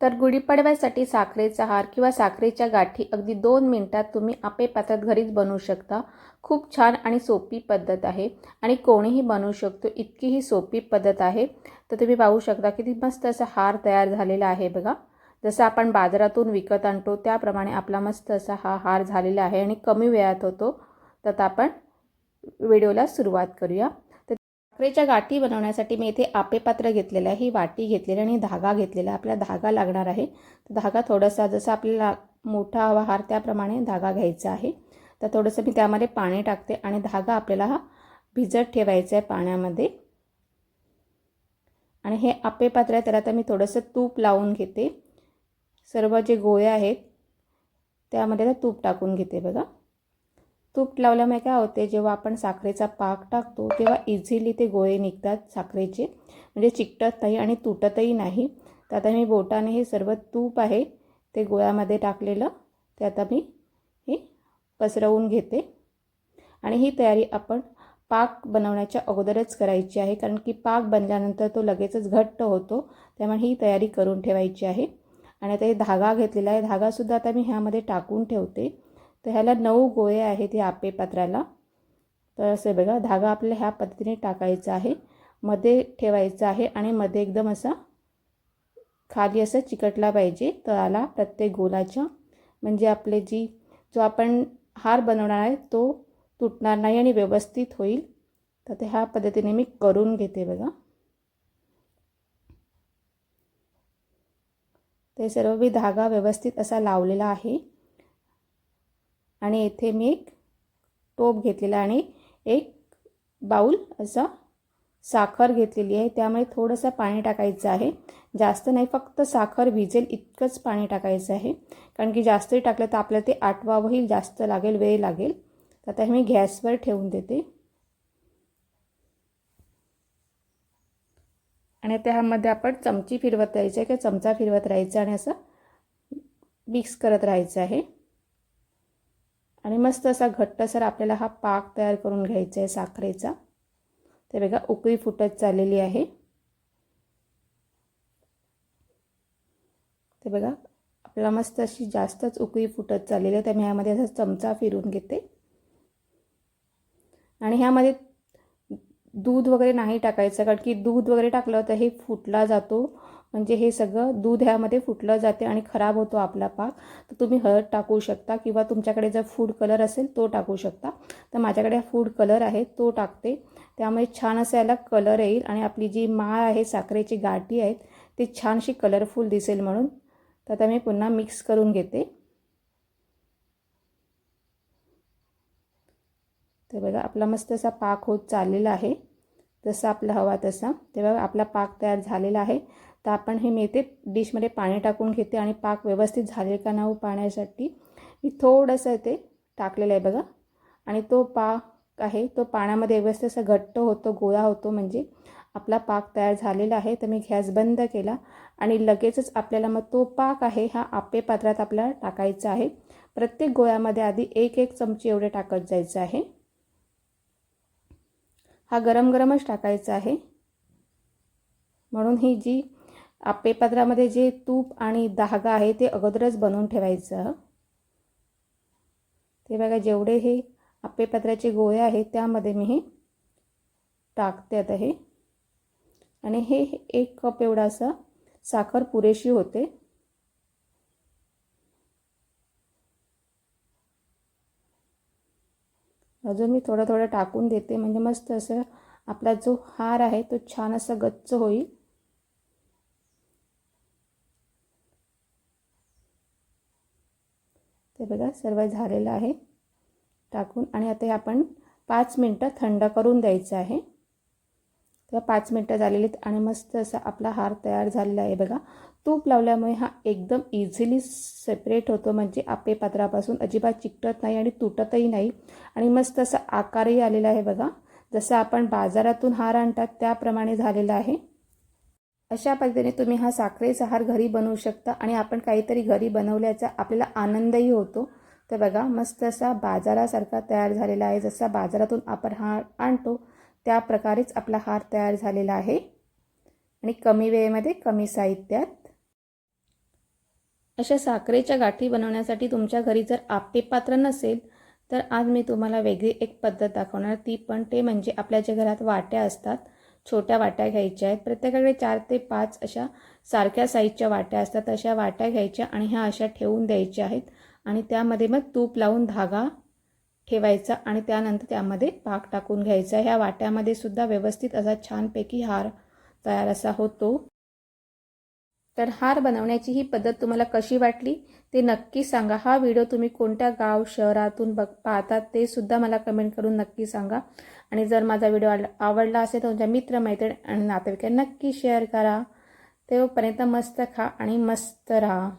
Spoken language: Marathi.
तर गुढीपाडव्यासाठी साखरेचा हार किंवा साखरेच्या गाठी अगदी दोन मिनटात तुम्ही आपे पात्रात घरीच बनवू शकता. खूप छान आणि सोपी पद्धत आहे आणि कोणीही बनवू शकतो इतकी ही सोपी पद्धत आहे. तर तुम्ही पाहू शकता किती मस्त असा हार तयार झालेला आहे बघा. जसं आपण बाजारातून विकत आणतो त्याप्रमाणे आपला मस्त असा हा हार झालेला आहे आणि कमी वेळात होतो. तर आपण व्हिडिओला सुरुवात करूया. साखरेच्या गाठी बनवण्यासाठी मी इथे आपे पात्र घेतलेलं आहे. ही वाटी घेतलेली आणि धागा घेतलेला आपल्याला धागा लागणार आहे. तर धागा थोडासा जसा आपल्याला मोठा हवा हार त्याप्रमाणे धागा घ्यायचा आहे. तर थोडंसं मी त्यामध्ये पाणी टाकते आणि धागा आपल्याला हा भिजत ठेवायचा आहे पाण्यामध्ये. आणि हे आपे पात्र आहे. त्याला आता मी थोडंसं तूप लावून घेते. सर्व जे गोळे आहेत त्यामध्ये तूप टाकून घेते बघा. तूप लावल्यामुळे काय होते जेव्हा आपण साखरेचा पाक टाकतो तेव्हा इझिली ते गोळे निघतात साखरेचे. म्हणजे चिकटत नाही आणि तुटतही नाही. तर आता मी बोटाने हे सर्व तूप आहे ते गोळ्यामध्ये टाकलेलं. ते आता मी हे पसरवून घेते. आणि ही तयारी आपण पाक बनवण्याच्या अगोदरच करायची आहे. कारण की पाक बनल्यानंतर तो लगेचच घट्ट होतो. त्यामुळे ही तयारी करून ठेवायची आहे. आणि आता हे धागा घेतलेला आहे. धागासुद्धा आता मी ह्यामध्ये टाकून ठेवते. तर ह्याला नऊ गोळे आहेत या आपे पात्राला तर असे बघा धागा आपल्याला ह्या पद्धतीने टाकायचा आहे. मध्ये ठेवायचा आहे आणि मध्ये एकदम असा खाली असं चिकटला पाहिजे. तळाला प्रत्येक गोलाच्या म्हणजे आपले जी जो आपण हार बनवणार आहे तो तुटणार नाही आणि व्यवस्थित होईल. तर ते ह्या पद्धतीने मी करून घेते बघा. ते सर्व मी धागा व्यवस्थित असा लावलेला आहे. आणि येथे मी एक टोप घेतलेला आणि एक बाऊल असा साखर घेतलेली आहे. त्यामुळे थोडंसं पाणी टाकायचं आहे. जास्त नाही फक्त साखर भिजेल इतकंच पाणी टाकायचं आहे. कारण की जास्तही टाकलं तर आपल्याला ते आटवावंही जास्त लागेल वेळ लागेल. तर आता हे मी गॅसवर ठेवून देते. आणि त्यामध्ये आपण चमची फिरवत राहायचं आहे किंवा चमचा फिरवत राहायचा आणि असं मिक्स करत राहायचं आहे. आणि मस्त असा घट्टसर आपल्याला हा पाक तयार करून घ्यायचा आहे साखरेचा. ते बघा उकळी फुटत चाललेली आहे. ते बघा आपल्याला मस्त अशी जास्तच उकळी फुटत चाललेली आहे. तर मी ह्यामध्ये असा चमचा फिरून घेते. आणि ह्यामध्ये दूध वगैरे नाही टाकायचं कारण की दूध वगैरे टाकलं तर हे फुटला जातो. म्हणजे हे सगळं दूध ह्यामध्ये फुटलं जाते आणि खराब होतो आपला पाक. तर तुम्ही हळद टाकू शकता किंवा तुमच्याकडे जर फूड कलर असेल तो टाकू शकता. तर माझ्याकडे फूड कलर आहे तो टाकते. त्यामुळे छान असं याला कलर येईल आणि आपली जी माळ आहे साखरेची गाठी आहेत ती छानशी कलरफुल दिसेल म्हणून. तर आता मी पुन्हा मिक्स करून घेते. तर बघा आपला मस्त असा पाक होत चाललेला आहे. जसा आपला हवा तसा. तेव्हा आपला पाक तयार झालेला आहे. तर आपण हे मी डिशमध्ये पाणी टाकून घेते आणि पाक व्यवस्थित झाले का नाऊ पाण्यासाठी मी थोडंसं ते टाकलेलं आहे बघा. आणि तो पाक आहे तो पाण्यामध्ये व्यवस्थित असं घट्ट होतो गोळा होतो म्हणजे आपला पाक तयार झालेला आहे. तर मी गॅस बंद केला आणि लगेचच आपल्याला मग तो पाक आहे हा आपे पात्रात आपल्याला टाकायचा आहे. प्रत्येक गोळ्यामध्ये आधी एक एक चमचे एवढे टाकत जायचं आहे. हा गरम गरमच टाकायचा आहे. म्हणून ही जी आपेपात्रामध्ये जे तूप आणि धागा आहे ते अगोदरच बनवून ठेवायचं. ते बघा जेवढे हे आपेपात्राचे गोळे आहेत त्यामध्ये मी हे टाकते आता हे. आणि हे एक कप एवढा असा साखर पुरेशी होते. अजून मी थोडं थोडं टाकून देते. म्हणजे मस्त असं आपला जो हार आहे तो छान असा गच्च होईल. ते बघा सर्व झालेलं आहे. टाकून आणि आता हे आपण पाच मिनटं थंड करून द्यायचं आहे. तेव्हा पाच मिनटं झालेली आहेत आणि मस्त असा आपला हार तयार झालेला आहे. बघा तूप लावल्यामुळे हा एकदम इझिली सेपरेट होतो. म्हणजे आपे पात्रापासून अजिबात चिकटत नाही आणि तुटतही नाही. आणि मस्त असा आकारही आलेला आहे. बघा जसं आपण बाजारातून हार आणतात त्याप्रमाणे झालेला आहे. अशा पद्धतीने तुम्ही हा साखरेचा हार घरी बनवू शकता आणि आपण काहीतरी घरी बनवल्याचा आपल्याला आनंदही होतो. तर बघा मस्त असा बाजारासारखा तयार झालेला आहे. जसा बाजारातून आपण हार आणतो त्या प्रकारेच आपला हार तयार झालेला आहे. आणि कमी वेळेमध्ये कमी साहित्यात. अशा साखरेच्या गाठी बनवण्यासाठी तुमच्या घरी जर आपे पात्र नसेल तर आज मी तुम्हाला वेगळी एक पद्धत दाखवणार. ती पण ते म्हणजे आपल्या ज्या घरात वाट्या असतात छोट्या वाट्या घ्यायच्या आहेत. प्रत्येकाकडे चार ते पाच अशा सारख्या साईजच्या वाट्या असतात. अशा वाट्या घ्यायच्या आणि ह्या अशा ठेवून द्यायच्या आहेत. आणि त्यामध्ये मग तूप लावून धागा ठेवायचा आणि त्यानंतर त्यामध्ये पाक टाकून घ्यायचा. ह्या वाट्यामध्ये सुद्धा व्यवस्थित असा छानपैकी हार तयार असा होतो. तर हार बनवण्याची ही पद्धत तुम्हाला कशी वाटली ते नक्की सांगा. हा व्हिडिओ तुम्ही कोणत्या गाव शहरातून बघ पाहतात ते सुद्धा मला कमेंट करून नक्की सांगा. आणि जर माझा व्हिडिओ आवडला असेल तर तुमच्या मित्रमैत्रीण आणि नातेवाईकांना नक्की शेअर करा. तेव्हापर्यंत मस्त खा आणि मस्त राहा.